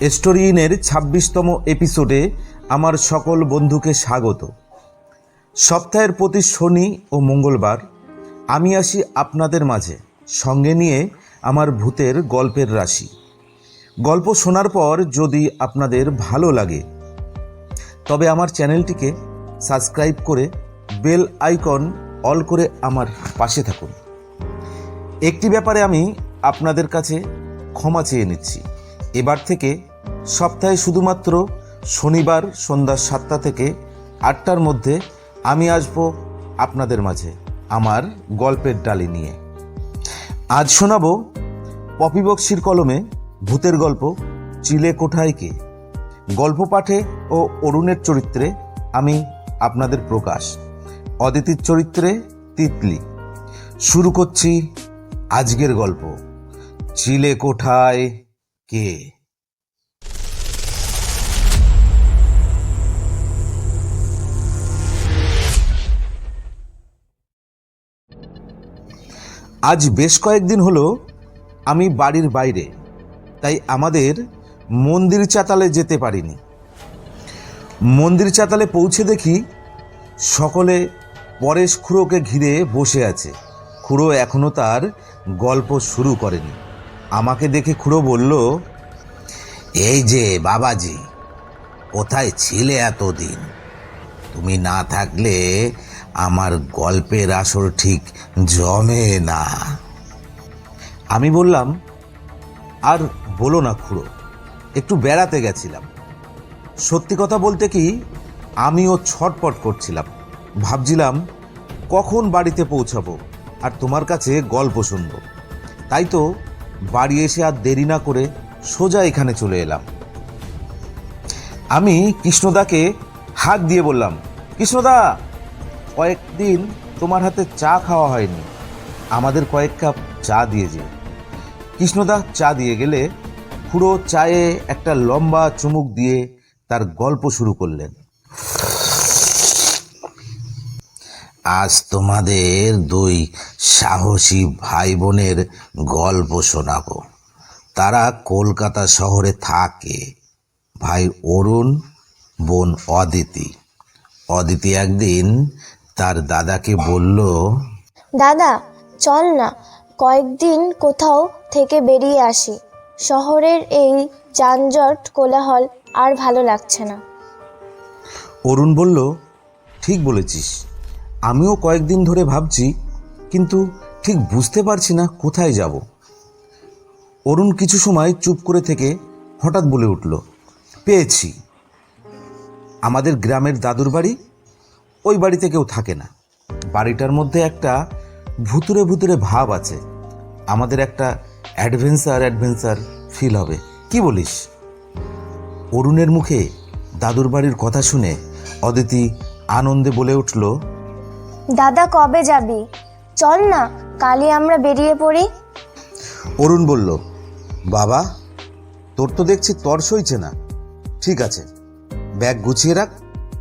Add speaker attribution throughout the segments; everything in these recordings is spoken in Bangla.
Speaker 1: স্টোরি ইনের ছাব্বিশতম এপিসোডে আমার সকল বন্ধুকে স্বাগত। সপ্তাহের প্রতি শনি ও মঙ্গলবার আমি আসি আপনাদের মাঝে, সঙ্গে নিয়ে আমার ভূতের গল্পের রাশি। গল্প শোনার পর যদি আপনাদের ভালো লাগে, তবে আমার চ্যানেলটিকে সাবস্ক্রাইব করে বেল আইকন অল করে আমার পাশে থাকুন। একটি ব্যাপারে আমি আপনাদের কাছে ক্ষমা চেয়ে নিচ্ছি। এবার থেকে সপ্তাহে শুধুমাত্র শনিবার সন্ধ্যা সাতটা থেকে আটটার মধ্যে আমি আসব আপনাদের মাঝে আমার গল্পের ডালি নিয়ে। আজ শোনাবো পপি বক্সির কলমে ভূতের গল্প, চিলে কোঠায় কে? গল্প পাঠে ও অরুণের চরিত্রে আমি আপনাদের প্রকাশ। অদিতির চরিত্রে তিতলি। শুরু করছি আজকের গল্প। চিলে কোঠায় কে? আজ বেশ কয়েকদিন হলো আমি বাড়ির বাইরে, তাই আমাদের মন্দির চাতালে যেতে পারিনি। মন্দির চাতালে পৌঁছে দেখি সকলে পরেশ খুড়োকে ঘিরে বসে আছে। খুড়ো এখনও তার গল্প শুরু করেনি। আমাকে দেখে খুড়ো বলল, এই যে বাবাজি, কোথায় ছিলে এতদিন? তুমি না থাকলে আমার গল্পের আসর ঠিক জমে না। আমি বললাম, আর বলো না খুড়ো, একটু বেড়াতে গেছিলাম। সত্যি কথা বলতে কি, আমিও ছটপট করছিলাম। ভাবছিলাম, কখন বাড়িতে পৌঁছাবো আর তোমার কাছে গল্প শুনব। তাই তো বাড়ি এসে আর দেরি না করে সোজা এখানে চলে এলাম। আমি কৃষ্ণদাকে হাত দিয়ে বললাম, কৃষ্ণদা, কয়েকদিন তোমার হাতে চা খাওয়া হয়নি। আমাদের কয়েক কাপ চা দিয়ে যে কৃষ্ণদা চা দিয়ে গেলে পুরো চায়ে একটা লম্বা চুমুক দিয়ে তার গল্প শুরু করলেন। আজ তোমাদের দুই সাহসী ভাই বোনের গল্প শোনাবো। তারা কলকাতা শহরে থাকে। ভাই অরুণ বোন অদিতি। অদিতি একদিন তার দাদাকে বলল
Speaker 2: দাদা চল না কয়েকদিন কোথাও থেকে বেরিয়ে আসি। শহরের এই যানজট কোলাহল আর ভালো লাগছে না।
Speaker 1: অরুণ বলল ঠিক বলেছিস। আমিও কয়েকদিন ধরে ভাবছি, কিন্তু ঠিক বুঝতে পারছি না কোথায় যাব। অরুণ কিছু সময় চুপ করে থেকে হঠাৎ বলে উঠল, পেয়েছি। আমাদের গ্রামের দাদুর বাড়ি? ওই বাড়িতে কেউ থাকে না। বাড়িটার মধ্যে একটা ভুতুরে ভুতুরে ভাব আছে। আমাদের একটা অ্যাডভেঞ্চার অ্যাডভেঞ্চার ফিল হবে। কি বলিস? অরুণের মুখে দাদুর বাড়ির কথা শুনে অদিতি আনন্দে বলে উঠল
Speaker 2: দাদা কবে যাবি? চল না, কালই আমরা বেরিয়ে পড়ি।
Speaker 1: অরুণ বলল, বাবা, তোর তো দেখছি তর সইছে না। ঠিক আছে, ব্যাগ গুছিয়ে রাখ,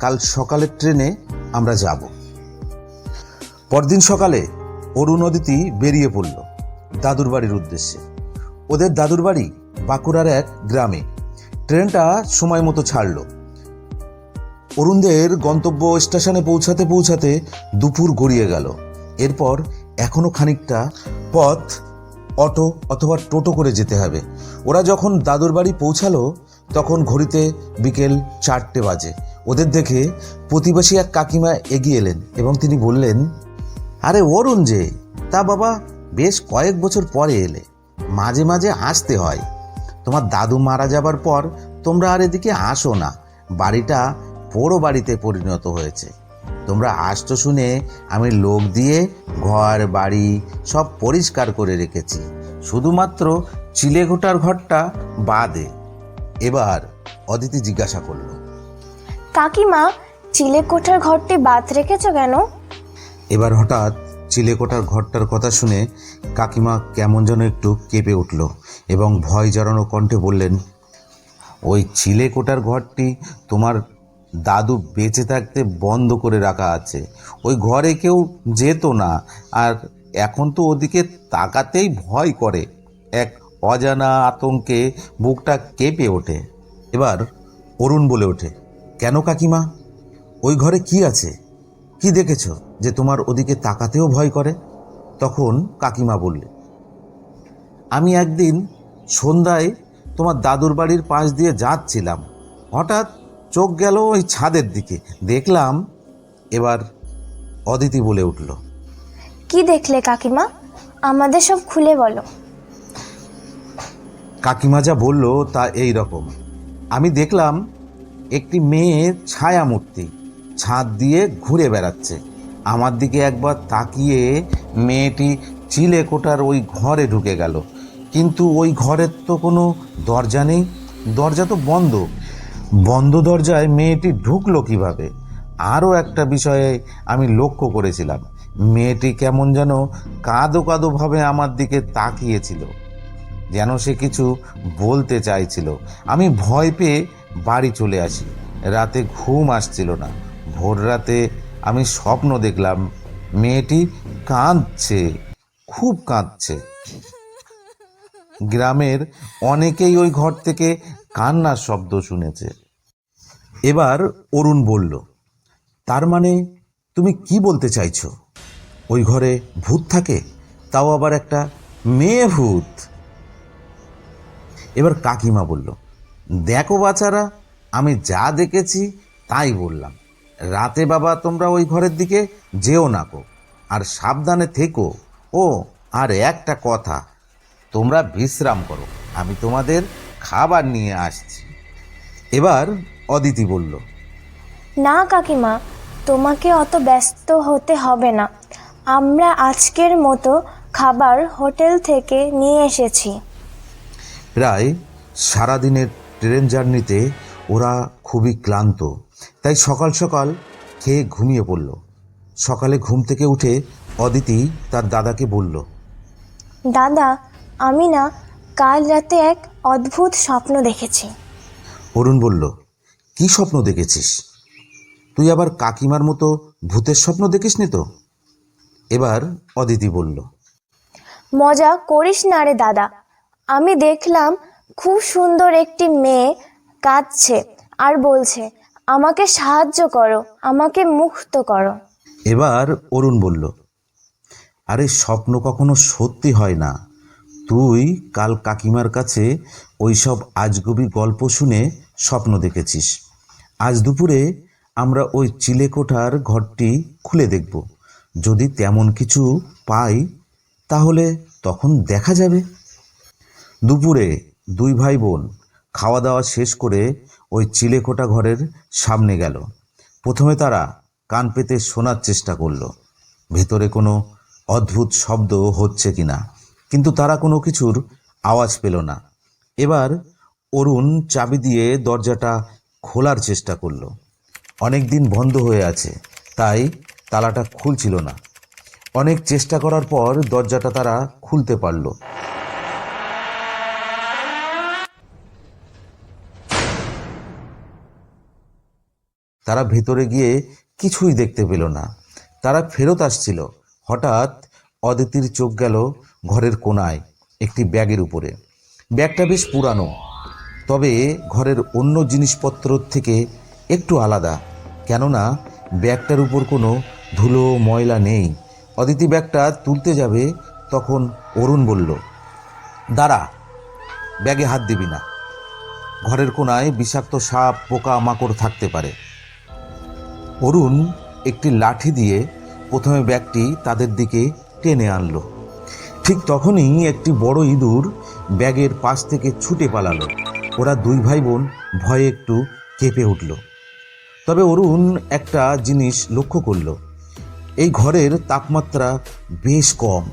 Speaker 1: কাল সকালের ট্রেনে আমরা যাব। পরদিন সকালে অরুণ অদিতি বেরিয়ে পড়ল দাদুর বাড়ির উদ্দেশ্যে। ওদের দাদুর বাড়ি বাঁকুড়ার এক গ্রামে। ট্রেনটা সময় মতো ছাড়লো। অরুণদের গন্তব্য স্টেশনে পৌঁছাতে পৌঁছাতে দুপুর গড়িয়ে গেল। এরপর এখনও খানিকটা পথ, অটো অথবা টোটো করে যেতে হবে। ওরা যখন দাদুর বাড়ি পৌঁছালো, তখন ঘড়িতে বিকেল চারটে বাজে। ওদের দেখে প্রতিবেশী এক কাকিমা এগিয়ে এলেন এবং তিনি বললেন, আরে অরুণ যে, তা বাবা বেশ কয়েক বছর পরে এলে। মাঝে মাঝে আসতে হয়। তোমার দাদু মারা যাবার পর তোমরা আর এদিকে আসো না। বাড়িটা পোড়ো বাড়িতে পরিণত হয়েছে। তোমরা আসতো শুনে আমি লোক দিয়ে ঘর বাড়ি সব পরিষ্কার করে রেখেছি। শুধুমাত্র চিলেঘোটার ঘরটা বাদে। এবার অদিতি জিজ্ঞাসা করল
Speaker 2: কাকিমা চিলেকোঠার ঘরটি বাদ রেখেছ কেন?
Speaker 1: এবার হঠাৎ চিলেকোটার ঘরটার কথা শুনে কাকিমা কেমন যেন একটু কেঁপে উঠল এবং ভয় জড়ানো কণ্ঠে বললেন ওই চিলেকোটার ঘরটি তোমার দাদু বেঁচে থাকতে বন্ধ করে রাখা আছে। ওই ঘরে কেউ যেত না। আর এখন তো ওদিকে তাকাতেই ভয় করে। এক অজানা আতঙ্কে বুকটা কেঁপে ওঠে। এবার অরুণ বলে ওঠে, কেন কাকিমা? ওই ঘরে কি আছে? কি দেখেছ যে তোমার ওদিকে তাকাতেও ভয় করে? তখন কাকিমা বললে, আমি একদিন সন্ধ্যায় তোমার দাদুর বাড়ির পাশ দিয়ে যাচ্ছিলাম। হঠাৎ চোখ গেল ওই ছাদের দিকে। দেখলাম এবার অদিতি বলে উঠল
Speaker 2: কি দেখলে কাকিমা? আমাদের সব খুলে বলো।
Speaker 1: কাকিমা যা বলল তা এই রকম। আমি দেখলাম একটি মেয়ে ছায়া মূর্তি ছাদ দিয়ে ঘুরে বেড়াচ্ছে। আমার দিকে একবার তাকিয়ে মেয়েটি চিলে কোটার ওই ঘরে ঢুকে গেল। কিন্তু ওই ঘরের তো কোনো দরজা নেই। দরজা তো বন্ধ। বন্ধ দরজায় মেয়েটি ঢুকলো কীভাবে? আরও একটা বিষয়ে আমি লক্ষ্য করেছিলাম। মেয়েটি কেমন যেন কাঁদো কাঁদোভাবে আমার দিকে তাকিয়েছিল, যেন সে কিছু বলতে চাইছিল। আমি ভয় পেয়ে বাড়ি চলে আসি। রাতে ঘুম আসছিল না। ভোর রাতে আমি স্বপ্ন দেখলাম, মেয়েটি কাঁদছে, খুব কাঁদছে। গ্রামের অনেকেই ওই ঘর থেকে কান্নার শব্দ শুনেছে। এবার অরুণ বলল, তার মানে তুমি কি বলতে চাইছো? ওই ঘরে ভূত থাকে, তাও আবার একটা মেয়ে ভূত? এবার কাকিমা বলল, দেখো বাচারা আমি যা দেখেছি তাই বললাম। রাতে বাবা, তোমরা ওই ঘরের দিকে যেও না কো আর সাবধানে থেকো। ও, আর একটা কথা, তোমরা বিশ্রাম করো, আমি তোমাদের খাবার নিয়ে আসছি। এবার অদিতি বলল
Speaker 2: না কাকিমা তোমাকে অত ব্যস্ত হতে হবে না। আমরা আজকের মতো খাবার হোটেল থেকে নিয়ে এসেছি।
Speaker 1: প্রায় সারাদিনের ট্রেন জার্নিতে ওরা খুবই ক্লান্ত। তাই সকাল সকাল খেয়ে ঘুমিয়ে পড়ল। সকালে ঘুম থেকে উঠে অদিতি তার দাদাকে বলল
Speaker 2: দাদা আমি না কাল রাতে এক অদ্ভুত স্বপ্ন দেখেছি।
Speaker 1: অরুণ বলল কি স্বপ্ন দেখেছিস? তুই আবার কাকিমার মতো ভূতের স্বপ্ন দেখিসনি তো? এবার অদিতি বলল
Speaker 2: মজা করিস না রে দাদা। আমি দেখলাম খুব সুন্দর একটি মেয়ে কাঁদছে আর বলছে আমাকে সাহায্য করো আমাকে মুক্ত করো।
Speaker 1: এবার অরুণ বলল আরে স্বপ্ন কখনো সত্যি হয় না। তুই কাল কাকিমার কাছে ওইসব আজগবি গল্প শুনে স্বপ্ন দেখেছিস। আজ দুপুরে আমরা ওই চিলেকোঠার ঘরটি খুলে দেখব। যদি তেমন কিছু পাই, তাহলে তখন দেখা যাবে। দুপুরে দুই ভাই বোন খাওয়া দাওয়া শেষ করে ওই চিলেকোটা ঘরের সামনে গেল। প্রথমে তারা কান পেতে শোনার চেষ্টা করল। ভেতরে কোনো অদ্ভুত শব্দ হচ্ছে কি না কিন্তু তারা কোনো কিছুর আওয়াজ পেল না। এবার অরুণ চাবি দিয়ে দরজাটা খোলার চেষ্টা করল। অনেক দিন বন্ধ হয়ে আছে, তাই তালাটা খুলছিল না। অনেক চেষ্টা করার পর দরজাটা তারা খুলতে পারল। তারা ভেতরে গিয়ে কিছুই দেখতে পেল না। তারা ফেরত আসছিল। হঠাৎ অদিতির চোখ গেল ঘরের কোনায়, একটি ব্যাগের উপরে। ব্যাগটা বেশ পুরানো। তবে ঘরের অন্য জিনিসপত্র থেকে একটু আলাদা। কেননা ব্যাগটার উপর কোনো ধুলো, ময়লা নেই। অদিতি ব্যাগটা তুলতে যাবে তখন অরুণ বলল, দাঁড়া, ব্যাগে হাত দিবি না। ঘরের কোনায় বিষাক্ত সাপ পোকা মাকড় থাকতে পারে। অরুণ একটি লাঠি দিয়ে প্রথমে ব্যাগটি তাদের দিকে টেনে আনলো। ঠিক তখনই একটি বড় ইঁদুর ব্যাগের পাশ থেকে ছুটে পালালো। ওরা দুই ভাই বোন ভয়ে একটু কেঁপে উঠল। তবে অরুণ একটা জিনিস লক্ষ্য করল। এই ঘরের তাপমাত্রা বেশ কম।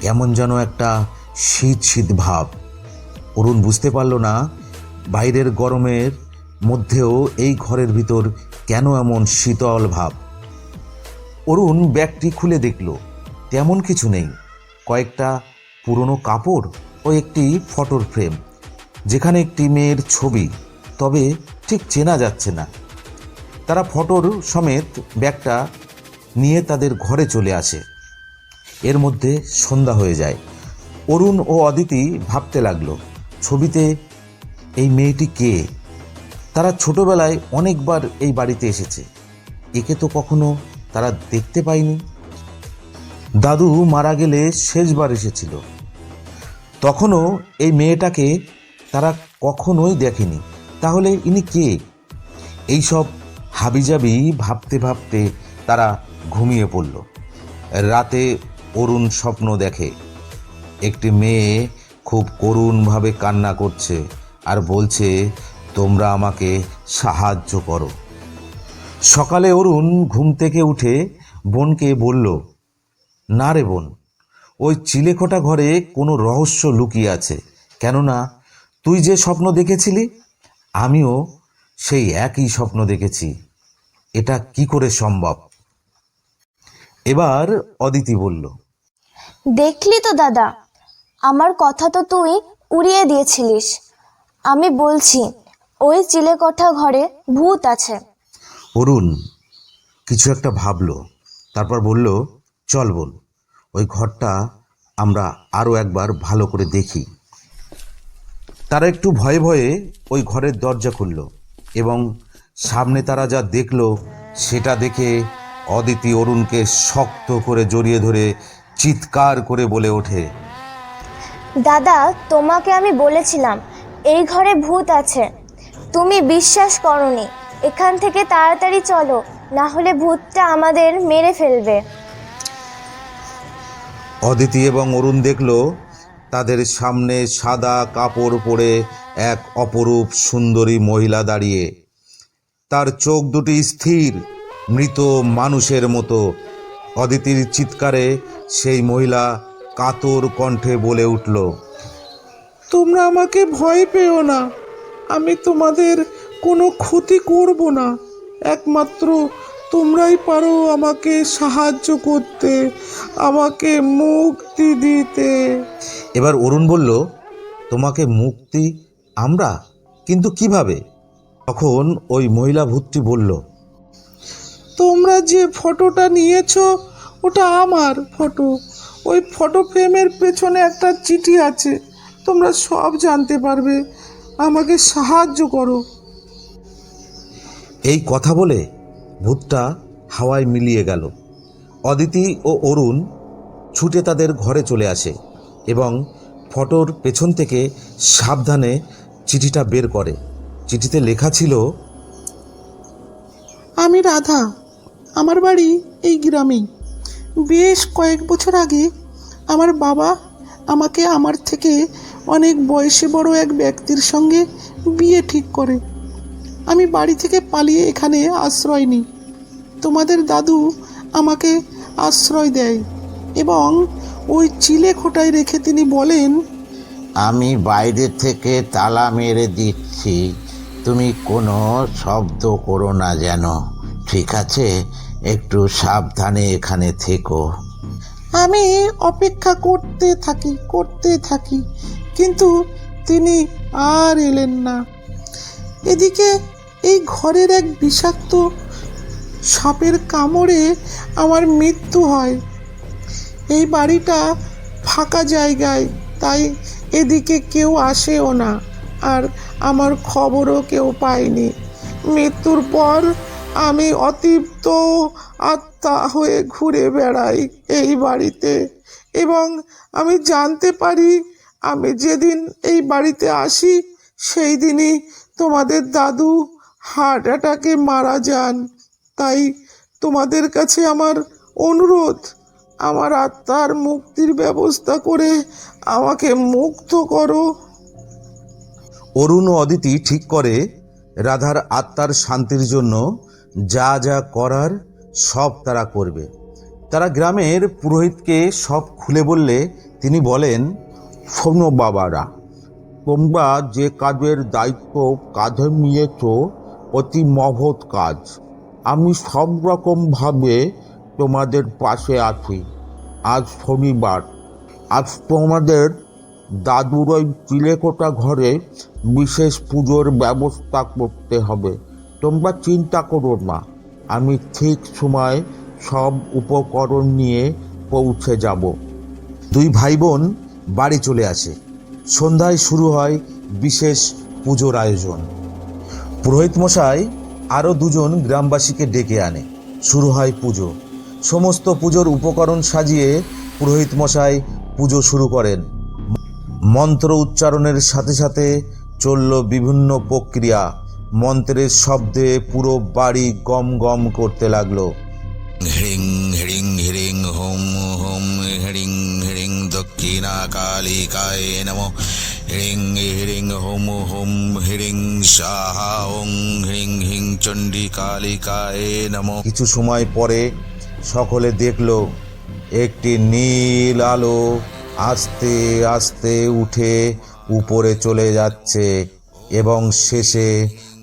Speaker 1: কেমন যেন একটা শীত শীত ভাব। অরুণ বুঝতে পারল না বাইরের গরমের মধ্যেও এই ঘরের ভিতর কেন এমন শীতল ভাব। অরুণ ব্যাগটি খুলে দেখল। তেমন কিছু নেই। কয়েকটা পুরনো কাপড় ও একটি ফটোর ফ্রেম। যেখানে একটি মেয়ের ছবি, তবে ঠিক চেনা যাচ্ছে না। তারা ফটোর সমেত ব্যাগটা নিয়ে তাদের ঘরে চলে আসে। এর মধ্যে সন্ধ্যা হয়ে যায়। অরুণ ও অদিতি ভাবতে লাগল, ছবিতে এই মেয়েটি কে? তারা ছোটবেলায় অনেকবার এই বাড়িতে এসেছে। একে তো কখনো তারা দেখতে পায়নি। দাদু মারা গেলে শেষবার এসেছিল। তখনও এই মেয়েটাকে তারা কখনোই দেখেনি। তাহলে ইনি কে? এইসব হাবিজাবি ভাবতে ভাবতে তারা ঘুমিয়ে পড়ল। রাতে অরুণ স্বপ্ন দেখে। একটি মেয়ে খুব করুণভাবে কান্না করছে আর বলছে, তোমরা আমাকে সাহায্য করো। সকালে অরুণ ঘুম থেকে উঠে বোনকে বলল, না রে বোন, ওই চিলেকোটা ঘরে কোনো রহস্য লুকিয়ে আছে। কেননা তুই যে স্বপ্ন দেখেছিলি? আমিও সেই একই স্বপ্ন দেখেছি। এটা কি করে সম্ভব? এবার অদিতি বলল
Speaker 2: দেখলি তো দাদা আমার কথা তো তুই উড়িয়ে দিয়েছিলিস। আমি বলছি ওই চিলেকোঠা ঘরে ভূত আছে।
Speaker 1: অরুণ কিছু একটা ভাবলো তারপর বলল চল বোন ওই ঘরটা আমরা আরও একবার ভালো করে দেখি। তারা একটু ভয়ে ভয়ে ওই ঘরের দরজা খুলল এবং সামনে তারা যা দেখল সেটা দেখে অদিতি অরুণকে শক্ত করে জড়িয়ে ধরে চিৎকার করে বলে ওঠে
Speaker 2: দাদা তোমাকে আমি বলেছিলাম এই ঘরে ভূত আছে। তুমি বিশ্বাস করনি এখান থেকে তাড়াতাড়ি চলো না হলে ভূতটা আমাদের মেরে ফেলবে।
Speaker 1: অদিতি এবং অরুণ দেখল তাদের সামনে সাদা কাপড় পরে এক অপরূপ সুন্দরী মহিলা দাঁড়িয়ে। তার চোখ দুটি স্থির, মৃত মানুষের মতো। অদিতির চিৎকারে সেই মহিলা কাতর কণ্ঠে বলে উঠল,
Speaker 3: তোমরা আমাকে ভয় পেও না। আমি তোমাদের কোনো ক্ষতি করব না। একমাত্র তোমরাই পারো আমাকে সাহায্য করতে আমাকে মুক্তি দিতে।
Speaker 1: এবার অরুণ বলল তোমাকে মুক্তি আমরা? কিন্তু কীভাবে? তখন ওই মহিলা ভূতটি বলল
Speaker 3: তোমরা যে ফটোটা নিয়েছো ওটা আমার ফটো। ওই ফটো ফ্রেমের পেছনে একটা চিঠি আছে। তোমরা সব জানতে পারবে। আমাকে সাহায্য করো।
Speaker 1: এই কথা বলে ভূতটা হাওয়ায় মিলিয়ে গেল। অদিতি ও অরুণ ছুটে তাদের ঘরে চলে আসে এবং ফটোর পেছন থেকে সাবধানে চিঠিটা বের করে। চিঠিতে লেখা ছিল,
Speaker 3: আমি রাধা, আমার বাড়ি এই গ্রামেই বেশ কয়েক বছর আগে আমার বাবা আমাকে আমার থেকে অনেক বয়সে বড় এক ব্যক্তির সঙ্গে বিয়ে ঠিক করে। আমি বাড়ি থেকে পালিয়ে এখানে আশ্রয় নিই। তোমাদের দাদু আমাকে আশ্রয় দেয় এবং ওই চিলে খোটায় রেখে তিনি বলেন
Speaker 4: আমি বাইরে থেকে তালা মেরে দিচ্ছি। তুমি কোনো শব্দ করো না যেন। ঠিক আছে একটু সাবধানে এখানে থেকো।
Speaker 3: আমি অপেক্ষা করতে থাকি করতে থাকি কিন্তু তিনি আর এলেন না। এদিকে এই ঘরের এক বিষাক্ত সাপের কামড়ে আমার মৃত্যু হয়। এই বাড়িটা ফাঁকা জায়গায়, তাই এদিকে কেউ আসেও না আর আমার খবরও কেউ পায়নি। মৃত্যুর পর আমি অতৃপ্ত আত্মা হয়ে ঘুরে বেড়াই এই বাড়িতে এবং আমি জানতে পারি আমি যেদিন এই বাড়িতে আসি, সেই দিনই তোমাদের দাদু হার্ট অ্যাটাকে মারা যান। তাই তোমাদের কাছে আমার অনুরোধ, আমার আত্মার মুক্তির ব্যবস্থা করে আমাকে মুক্ত করো।
Speaker 1: অরুণ ও অদিতি ঠিক করে রাধার আত্মার শান্তির জন্য যা যা করার সব তারা করবে। তারা গ্রামের পুরোহিতকে সব খুলে বললে তিনি বলেন, শোনো বাবারা, তোমরা যে কাজের দায়িত্ব কাঁধে নিয়েছ অতি মহৎ কাজ। আমি সব রকমভাবে তোমাদের পাশে আছি। আজ শনিবার। আজ তোমাদের দাদুর ওই চিলেকোটা ঘরে বিশেষ পুজোর ব্যবস্থা করতে হবে। তোমরা চিন্তা করো না। আমি ঠিক সময় সব উপকরণ নিয়ে পৌঁছে যাব। দুই ভাই বোন বাড়ি চলে আসে। সন্ধ্যায় শুরু হয় বিশেষ পুজোর আয়োজন। পুরোহিত মশাই আরও দুজন গ্রামবাসীকে ডেকে আনে। শুরু হয় পুজো। সমস্ত পুজোর উপকরণ সাজিয়ে পুরোহিত মশাই পুজো শুরু করেন। মন্ত্র উচ্চারণের সাথে সাথে চলল বিভিন্ন প্রক্রিয়া। মন্ত্রের শব্দে পুরো বাড়ি গম গম করতে লাগল।
Speaker 5: হ্রিং হ্রিং হ্রিং হোম হোম হ্রিং হ্রিং দক্ষিণা কালিকায় হ্রিং হ্রিং হোম হোম হ্রিং সাহা ওং হ্রিং হিং চণ্ডী কালিকায় নম
Speaker 1: কিছু সময় পরে সকলে দেখল, একটি নীল আলো আস্তে আস্তে উঠে উপরে চলে যাচ্ছে এবং শেষে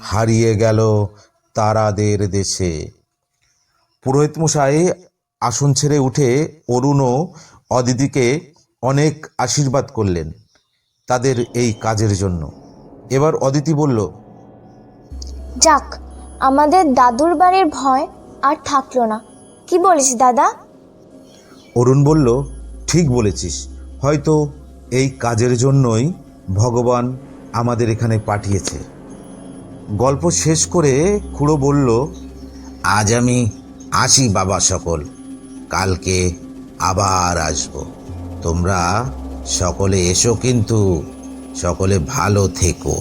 Speaker 1: হারিয়ে গেল তারাদের দেশে। পুরোহিত মশাই আসন ছেড়ে উঠে অরুণ ও অদিতিকে অনেক আশীর্বাদ করলেন। তাদের এই কাজের জন্য। এবার অদিতি বলল
Speaker 2: যাক আমাদের দাদুর বাড়ির ভয় আর থাকল না। কি বলিস দাদা?
Speaker 1: অরুণ বলল ঠিক বলেছিস। হয়তো এই কাজের জন্যই ভগবান আমাদের এখানে পাঠিয়েছে। গল্প শেষ করে খুড়ো বলল
Speaker 4: আজ আমি আসি বাবা সকল কালকে আবার আসব। তোমরা সকলে এসো কিন্তু সকলে ভালো থেকো।